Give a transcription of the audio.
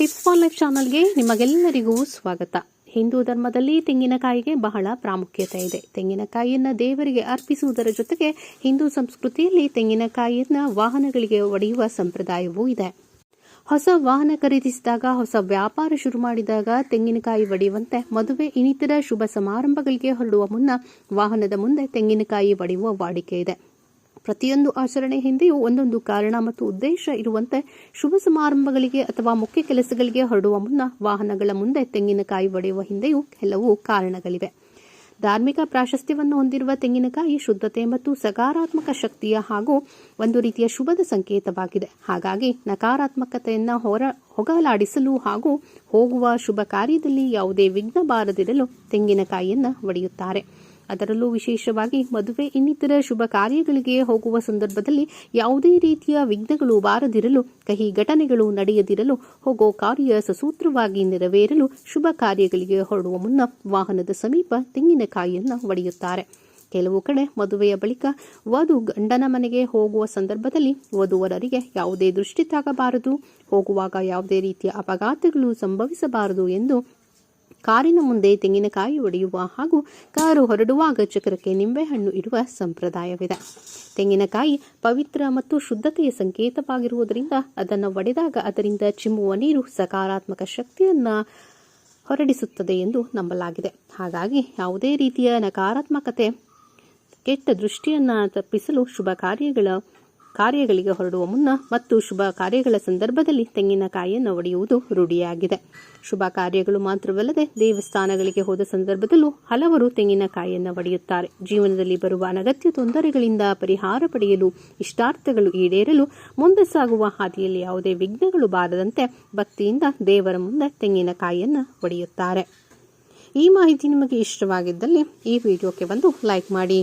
Tips for life ಚಾನಲ್ಗೆ ನಿಮಗೆಲ್ಲರಿಗೂ ಸ್ವಾಗತ. ಹಿಂದೂ ಧರ್ಮದಲ್ಲಿ ತೆಂಗಿನಕಾಯಿಗೆ ಬಹಳ ಪ್ರಾಮುಖ್ಯತೆ ಇದೆ. ತೆಂಗಿನಕಾಯಿಯನ್ನು ದೇವರಿಗೆ ಅರ್ಪಿಸುವುದರ ಜೊತೆಗೆ ಹಿಂದೂ ಸಂಸ್ಕೃತಿಯಲ್ಲಿ ತೆಂಗಿನಕಾಯಿಯನ್ನು ವಾಹನಗಳಿಗೆ ಒಡೆಯುವ ಸಂಪ್ರದಾಯವೂ ಇದೆ. ಹೊಸ ವಾಹನ ಖರೀದಿಸಿದಾಗ, ಹೊಸ ವ್ಯಾಪಾರ ಶುರು ಮಾಡಿದಾಗ ತೆಂಗಿನಕಾಯಿ ಒಡೆಯುವಂತೆ ಮದುವೆ ಇನ್ನಿತರ ಶುಭ ಸಮಾರಂಭಗಳಿಗೆ ಹೊರಡುವ ಮುನ್ನ ವಾಹನದ ಮುಂದೆ ತೆಂಗಿನಕಾಯಿ ಒಡೆಯುವ ವಾಡಿಕೆ ಇದೆ. ಪ್ರತಿಯೊಂದು ಆಚರಣೆ ಹಿಂದೆಯೂ ಒಂದೊಂದು ಕಾರಣ ಮತ್ತು ಉದ್ದೇಶ ಇರುವಂತೆ ಶುಭ ಸಮಾರಂಭಗಳಿಗೆ ಅಥವಾ ಮುಖ್ಯ ಕೆಲಸಗಳಿಗೆ ಹೊರಡುವ ಮುನ್ನ ವಾಹನಗಳ ಮುಂದೆ ತೆಂಗಿನಕಾಯಿ ಒಡೆಯುವ ಹಿಂದೆಯೂ ಕೆಲವು ಕಾರಣಗಳಿವೆ. ಧಾರ್ಮಿಕ ಪ್ರಾಶಸ್ತ್ಯವನ್ನು ಹೊಂದಿರುವ ತೆಂಗಿನಕಾಯಿ ಶುದ್ಧತೆ ಮತ್ತು ಸಕಾರಾತ್ಮಕ ಶಕ್ತಿಯ ಹಾಗೂ ಒಂದು ರೀತಿಯ ಶುಭದ ಸಂಕೇತವಾಗಿದೆ. ಹಾಗಾಗಿ ನಕಾರಾತ್ಮಕತೆಯನ್ನು ಹೊರ ಹೊಗಲಾಡಿಸಲು ಹಾಗೂ ಹೋಗುವ ಶುಭ ಕಾರ್ಯದಲ್ಲಿ ಯಾವುದೇ ವಿಘ್ನ ಬಾರದಿರಲು ತೆಂಗಿನಕಾಯಿಯನ್ನು ಒಡೆಯುತ್ತಾರೆ. ಅದರಲ್ಲೂ ವಿಶೇಷವಾಗಿ ಮದುವೆ ಇನ್ನಿತರ ಶುಭ ಕಾರ್ಯಗಳಿಗೆ ಹೋಗುವ ಸಂದರ್ಭದಲ್ಲಿ ಯಾವುದೇ ರೀತಿಯ ವಿಘ್ನಗಳು ಬಾರದಿರಲು, ಕಹಿ ಘಟನೆಗಳು ನಡೆಯದಿರಲು, ಹೋಗೋ ಕಾರ್ಯ ಸಸೂತ್ರವಾಗಿ ನೆರವೇರಲು ಶುಭ ಕಾರ್ಯಗಳಿಗೆ ಹೊರಡುವ ಮುನ್ನ ವಾಹನದ ಸಮೀಪ ತೆಂಗಿನಕಾಯಿಯನ್ನು ಒಡೆಯುತ್ತಾರೆ. ಕೆಲವು ಕಡೆ ಮದುವೆಯ ಬಳಿಕ ವಧು ಗಂಡನ ಮನೆಗೆ ಹೋಗುವ ಸಂದರ್ಭದಲ್ಲಿ ವಧುವರರಿಗೆ ಯಾವುದೇ ದೃಷ್ಟಿ ತಾಗಬಾರದು. ಹೋಗುವಾಗ ಯಾವುದೇ ರೀತಿಯ ಅಪಘಾತಗಳು ಸಂಭವಿಸಬಾರದು ಎಂದು ಕಾರಿನ ಮುಂದೆ ತೆಂಗಿನಕಾಯಿ ಒಡೆಯುವ ಹಾಗೂ ಕಾರು ಹೊರಡುವಾಗ ಚಕ್ರಕ್ಕೆ ನಿಂಬೆಹಣ್ಣು ಇಡುವ ಸಂಪ್ರದಾಯವಿದೆ. ತೆಂಗಿನಕಾಯಿ ಪವಿತ್ರ ಮತ್ತು ಶುದ್ಧತೆಯ ಸಂಕೇತವಾಗಿರುವುದರಿಂದ ಅದನ್ನು ಒಡೆದಾಗ ಅದರಿಂದ ಚಿಮ್ಮುವ ನೀರು ಸಕಾರಾತ್ಮಕ ಶಕ್ತಿಯನ್ನು ಹೊರಡಿಸುತ್ತದೆ ಎಂದು ನಂಬಲಾಗಿದೆ. ಹಾಗಾಗಿ ಯಾವುದೇ ರೀತಿಯ ನಕಾರಾತ್ಮಕತೆ, ಕೆಟ್ಟ ದೃಷ್ಟಿಯನ್ನು ತಪ್ಪಿಸಲು ಶುಭ ಕಾರ್ಯಗಳ ಕಾರ್ಯಗಳಿಗೆ ಹೊರಡುವ ಮುನ್ನ ಮತ್ತು ಶುಭ ಕಾರ್ಯಗಳ ಸಂದರ್ಭದಲ್ಲಿ ತೆಂಗಿನಕಾಯಿಯನ್ನು ಒಡೆಯುವುದು ರೂಢಿಯಾಗಿದೆ. ಶುಭ ಕಾರ್ಯಗಳು ಮಾತ್ರವಲ್ಲದೆ ದೇವಸ್ಥಾನಗಳಿಗೆ ಹೋದ ಸಂದರ್ಭದಲ್ಲೂ ಹಲವರು ತೆಂಗಿನಕಾಯಿಯನ್ನು ಒಡೆಯುತ್ತಾರೆ. ಜೀವನದಲ್ಲಿ ಬರುವ ಅನಗತ್ಯ ತೊಂದರೆಗಳಿಂದ ಪರಿಹಾರ ಪಡೆಯಲು ಇಷ್ಟಾರ್ಥಗಳು ಈಡೇರಲು ಮುಂದೆ ಸಾಗುವ ಹಾದಿಯಲ್ಲಿ ಯಾವುದೇ ವಿಘ್ನಗಳು ಬಾರದಂತೆ ಭಕ್ತಿಯಿಂದ ದೇವರ ಮುಂದೆ ತೆಂಗಿನಕಾಯಿಯನ್ನು ಒಡೆಯುತ್ತಾರೆ. ಈ ಮಾಹಿತಿ ನಿಮಗೆ ಇಷ್ಟವಾಗಿದ್ದಲ್ಲಿ ಈ ವಿಡಿಯೋಕ್ಕೆ ಒಂದು ಲೈಕ್ ಮಾಡಿ.